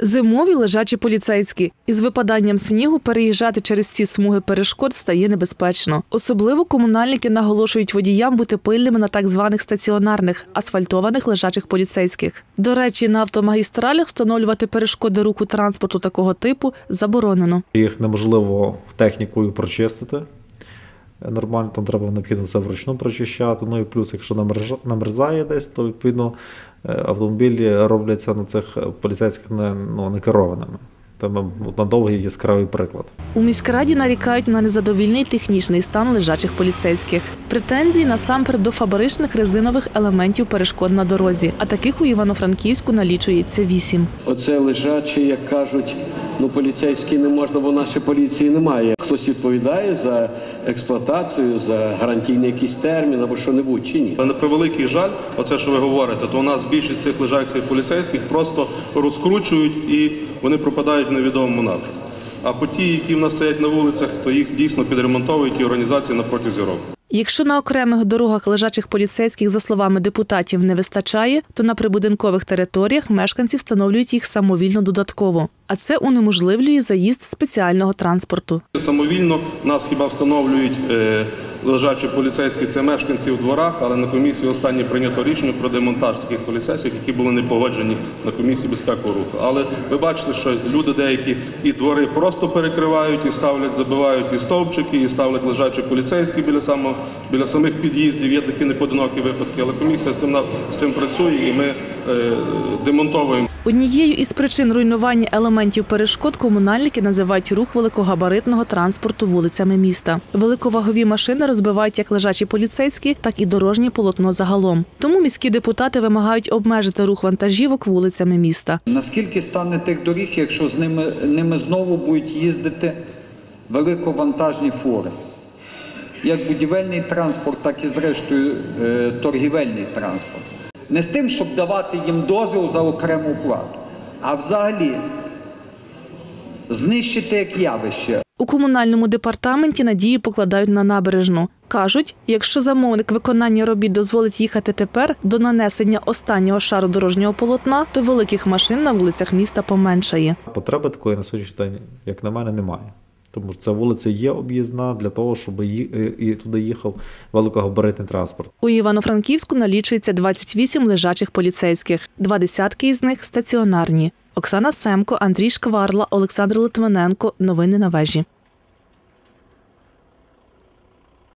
Зимові лежачі поліцейські. Із випаданням снігу переїжджати через ці смуги перешкод стає небезпечно. Особливо комунальники наголошують водіям бути пильними на так званих стаціонарних асфальтованих лежачих поліцейських. До речі, на автомагістралях встановлювати перешкоди руху транспорту такого типу заборонено. Їх неможливо технікою прочистити. Нормально там треба необхідно все вручну прочищати. Ну і плюс, якщо намерзає десь, то відповідно е, автомобілі робляться на цих поліцейських не, ну, не керованими. Тому на довгий яскравий приклад. У міськраді нарікають на незадовільний технічний стан лежачих поліцейських. Претензії насамперед до фабричних резинових елементів перешкод на дорозі, а таких у Івано-Франківську налічується вісім. Оце лежачі, як кажуть, ну поліцейські не можна, бо нашої поліції немає. Хтось відповідає за експлуатацію, за гарантійний якийсь термін або що-небудь чи ні? Але на превеликий жаль, оце, що ви говорите, то у нас більшість цих лежацьких поліцейських просто розкручують і вони пропадають в невідомому напрямку. А по ті, які в нас стоять на вулицях, то їх дійсно підремонтовують ті організації на протязі року. Якщо на окремих дорогах лежачих поліцейських, за словами депутатів, не вистачає, то на прибудинкових територіях мешканці встановлюють їх самовільно додатково. А це унеможливлює заїзд спеціального транспорту. Самовільно нас хіба встановлюють е, лежачі поліцейські, це мешканці в дворах, але на комісії останнє прийнято рішення про демонтаж таких поліцейських, які були не погоджені на комісії безпекового руху. Але ви бачите, що люди деякі і двори просто перекривають, і ставлять, забивають і стовпчики, і ставлять лежачі поліцейські біля самого біля самих під'їздів. Є такі неподинокі випадки, але комісія з цим з цим працює, і ми е, демонтовуємо. Однією із причин руйнування елементів перешкод комунальники називають рух великогабаритного транспорту вулицями міста. Великовагові машини розбивають як лежачі поліцейські, так і дорожнє полотно загалом. Тому міські депутати вимагають обмежити рух вантажівок вулицями міста. Наскільки стане тих доріг, якщо з ними, ними знову будуть їздити великовантажні фури? Як будівельний транспорт, так і зрештою е, торгівельний транспорт. Не з тим, щоб давати їм дозвіл за окрему плату, а взагалі знищити як явище. У комунальному департаменті надії покладають на набережну. Кажуть, якщо замовник виконання робіт дозволить їхати тепер до нанесення останнього шару дорожнього полотна, то великих машин на вулицях міста поменшає. Потреби такої на сьогоднішній день, як на мене, немає. Тому що ця вулиця є об'їзна для того, щоб і туди їхав великогабаритний транспорт. У Івано-Франківську налічується 28 лежачих поліцейських. Два десятки із них стаціонарні. Оксана Семко, Андрій Шкварла, Олександр Литвиненко. Новини на вежі.